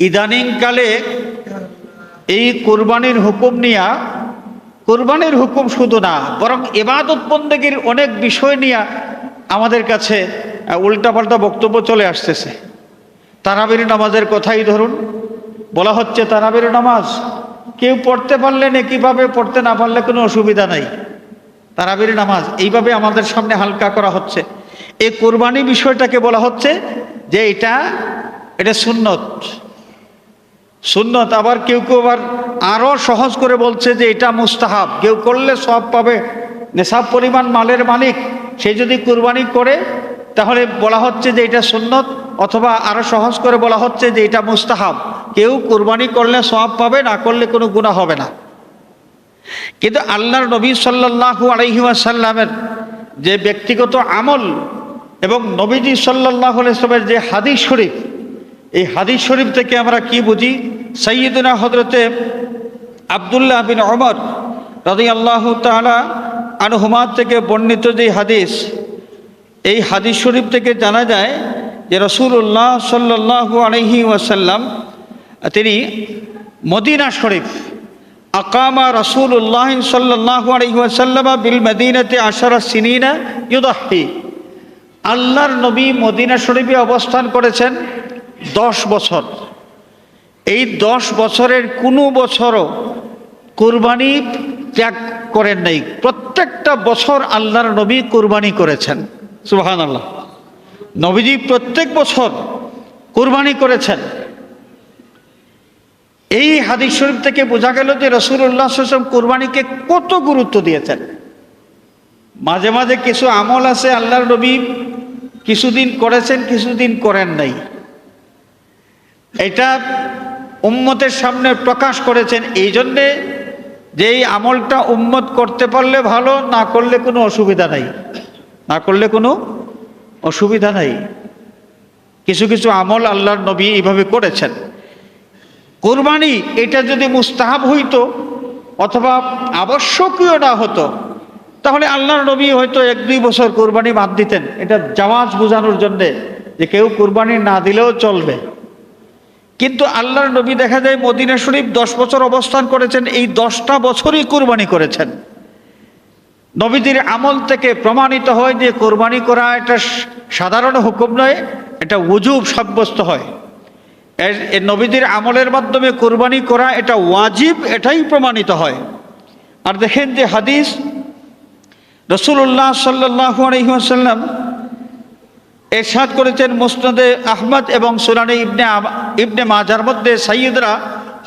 ইদানিংকালে এই কোরবানির হুকুম নিয়া, কোরবানির হুকুম শুধু না, বরং এবাদত বন্দেগীর অনেক বিষয় নিয়ে আমাদের কাছে উল্টাপাল্টা বক্তব্য চলে আসতেছে। তারাবির নামাজের কথাই ধরুন, বলা হচ্ছে তারাবির নামাজ। কেউ পড়তে পারলে না, কীভাবে পড়তে না পারলে কোনো অসুবিধা নাই। তারাবির নামাজ, এইভাবে আমাদের সামনে হালকা করা হচ্ছে। এই কোরবানি বিষয়টাকে বলা হচ্ছে যে এটা এটা সুন্নত। সুন্নত, আবার কেউ কেউ আবার আরও সহজ করে বলছে যে এটা মুস্তাহাব। কেউ করলে সব পাবে। নেশাব পরিমাণ মালের মালিক। সে যদি কুরবানি করে, তাহলে বলা হচ্ছে যে এটা সুন্নত, অথবা আরও সহজ করে বলা হচ্ছে যে এটা মুস্তাহাব। কেউ কুরবানি করলে সব পাবে, না করলে কোনো গুণা হবে না। কিন্তু আল্লাহর নবী সাল্লাহু আলহিমাসাল্লামের যে ব্যক্তিগত আমল এবং নবীজি সাল্লাহ ইসলামের যে হাদিস শরীফ এই হাদিস শরীফ থেকে আমরা কি বুঝি? সৈয়দনা হজরতে আবদুল্লাহ বিন অমর রাজি আল্লাহ তালা আনহুমাদ থেকে বর্ণিত যে হাদিস, এই হাদিস শরীফ থেকে জানা যায় যে রসুল্লাহ সাল্লাহু আলহি ওয়াসাল্লাম, তিনি মদিনা শরীফ আকামা রসুল্লাহ সাল্লাহ আলহি ওয়াসাল্লামা বিল মদিনাতে আশারা সিনিনা ইউদাহি আল্লাহর নবী মদিনা শরীফে অবস্থান করেছেন। দশ বছর। এই দশ বছরের কোনো বছরও কোরবানি ত্যাগ করেন নাই। প্রত্যেকটা বছর আল্লাহর নবী কোরবানি করেছেন। সুবাহান আল্লাহ নবীজি প্রত্যেক বছর কোরবানি করেছেন। এই হাদিস শরীফ থেকে বোঝা গেল যে রসুল্লাহ সাল্লাম কোরবানিকে কত গুরুত্ব দিয়েছেন। মাঝে মাঝে কিছু আমল আছে আল্লাহর নবী কিছুদিন করেছেন, কিছুদিন করেন নাই। এটা উম্মতের সামনে প্রকাশ করেছেন এই জন্যে যে এই আমলটা উম্মত করতে পারলে ভালো, না করলে কোনো অসুবিধা নাই। না করলে কোনো অসুবিধা নাই। কিছু কিছু আমল আল্লাহর নবী এইভাবে করেছেন। কোরবানি এটা যদি মুস্তাহাব হইতো অথবা আবশ্যকীয় না হতো, তাহলে আল্লাহর নবী হয়তো এক দুই বছর কোরবানি বাদ দিতেন। এটা জাওয়াজ বোঝানোর জন্যে যে কেউ কোরবানি না দিলেও চলবে। কিন্তু আল্লাহর নবী দেখা যায় মদিনা শরীফ দশ বছর অবস্থান করেছেন, এই দশটা বছরই কোরবানি করেছেন। নবীদের আমল থেকে প্রমাণিত হয় যে কোরবানি করা এটা সাধারণ হুকুম নয়, এটা উজুব সাব্যস্ত হয়। নবীদের আমলের মাধ্যমে কোরবানি করা এটা ওয়াজিব, এটাই প্রমাণিত হয়। আর দেখেন যে হাদিস রসুল্লাহ সাল্লাহ আলহিহাসাল্লাম এরশাদ করেছেন মুসনদে আহমদ এবং সুরানে ইবনে ইবনে মাজার মধ্যে সাইয়দরা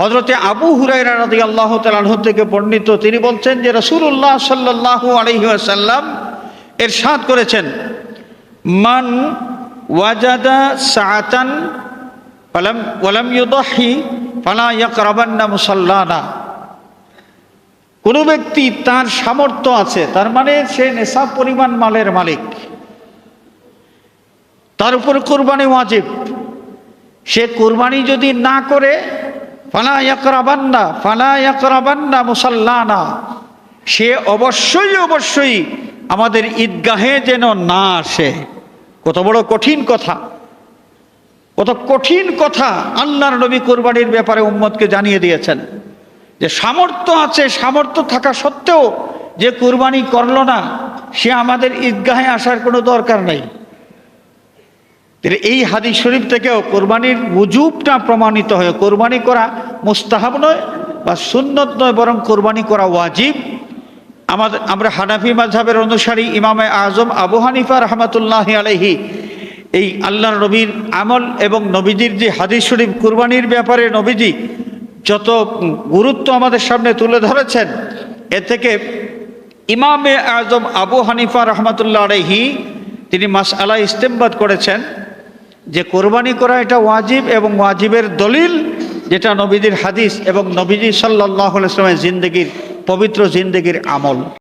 হজরতে আবু হুরাইরা রাদি আল্লাহ তালাহ থেকে বর্ণিত। তিনি বলছেন যে রসুল্লাহ সাল্লাহ আলহিহাসাল্লাম এরশাদ করেছেন, মান ওয়াজাদা মুসাল্লানা। কোনো ব্যক্তি তার সামর্থ্য আছে, তার মানে সে নেশা পরিমাণ মালের মালিক। তার উপর কোরবানি ওয়াজিব। সে কোরবানি যদি না করে, ফালা ইয়াকরাবান্না ফালা ইয়াকরাবান্না মুসাল্লানা। সে অবশ্যই অবশ্যই আমাদের ঈদগাহে যেন না আসে। কত বড় কঠিন কথা। কত কঠিন কথা আল্লাহর নবী কোরবানির ব্যাপারে উম্মতকে জানিয়ে দিয়েছেন। যে সামর্থ্য আছে, সামর্থ্য থাকা সত্ত্বেও যে কোরবানি করল না, সে আমাদের ঈদগাহে আসার কোনো দরকার নেই। তাহলে এই হাদিস শরীফ থেকেও কোরবানির উজুবটা প্রমাণিত হয়। কোরবানি করা মুস্তাহাব নয় বা সুন্নত নয়, বরং কোরবানি করা ওয়াজিব। আমাদের, আমরা হানাফি মাঝহাবের অনুসারী ইমামে আজম আবু হানিফা রহমতুল্লাহ আলহি এই আল্লাহর নবীর আমল এবং নবীজির যে হাদিস শরীফ, কুরবানির ব্যাপারে নবীজি যত গুরুত্ব আমাদের সামনে তুলে ধরেছেন, এ থেকে ইমামে আজম আবু হানিফা রহমতুল্লাহ আলহি তিনি মাস আলা ইস্তেমবাদ করেছেন। যে কোরবানি করা এটা ওয়াজিব এবং ওয়াজিবের দলিল, যেটা নবীজির হাদিস এবং নবীজি সাল্লাহ ইসলামের জিন্দগির, পবিত্র জিন্দগির আমল।